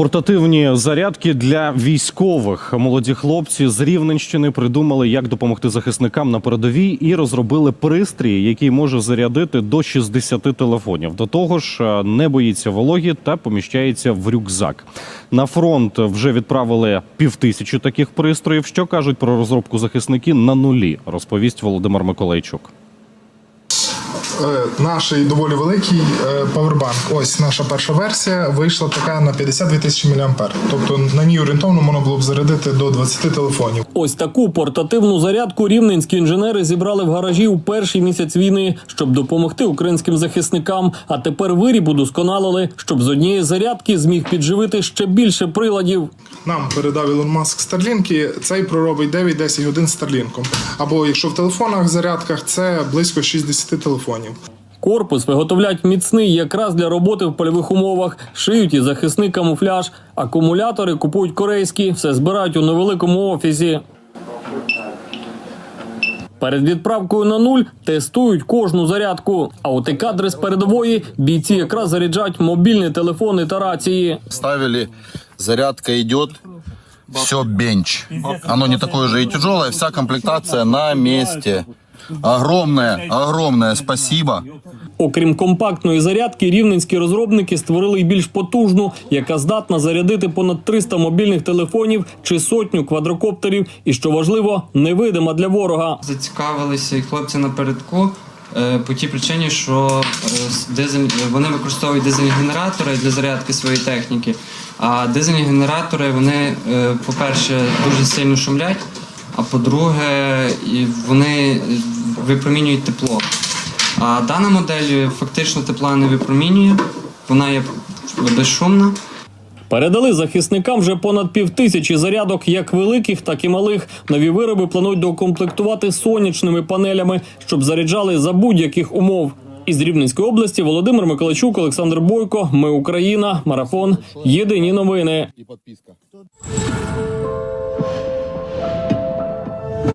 Портативні зарядки для військових. Молоді хлопці з Рівненщини придумали, як допомогти захисникам на передовій, і розробили пристрій, який може зарядити до 60 телефонів. До того ж, е, не боїться вологі та поміщається в рюкзак. На фронт вже відправили півтисячі таких пристроїв. Що кажуть про розробку захисники на нулі, розповість Володимир Миколайчук. Е, Наш доволі великий е, павербанк. Ось наша перша версія вийшла така на 52 тисячі мА. Тобто на ній орієнтовно можна було б зарядити до 20 телефонів. Ось таку портативну зарядку рівненські інженери зібрали в гаражі у перший місяць війни, щоб допомогти українським захисникам. А тепер виріб удосконалили, щоб з однієї зарядки зміг підживити ще більше приладів. Нам передав Ілон Маск Старлінки. Цей проробить 9-10 годин Старлінком. Або якщо в телефонах зарядках, це близько 60 телефонів. Корпус виготовляють міцний якраз для роботи в польових умовах. Шиють і захисний камуфляж. Акумулятори купують корейські, все збирають у невеликому офісі. Перед відправкою на нуль тестують кожну зарядку. А от і кадри з передової бійці якраз заряджають мобільні телефони та рації. ставили, зарядка идет, все бенч. Оно не такое же и тяжелое, вся комплектация на месте. Огромное, огромное спасибо. Окрім компактної зарядки, рівненські розробники створили й більш потужну, яка здатна зарядити понад 300 мобільних телефонів чи сотню квадрокоптерів, і що важливо, невидима для ворога. Зацікавилися і хлопці напередку по тій причині, що е, дизель, вони використовують дизельні генератори для зарядки своєї техніки. А дизельні генератори, вони, е, по-перше, дуже сильно шумлять, а по-друге, вони е, випромінюють тепло. А дана модель фактично тепла не випромінює, вона є безшумна. Передали захисникам вже понад півтисячі зарядок, як великих, так і малих. Нові вироби планують доукомплектувати сонячними панелями, щоб заряджали за будь-яких умов. Із Рівненської області Володимир Миколачук, Олександр Бойко. Ми Україна. Марафон. Єдині новини.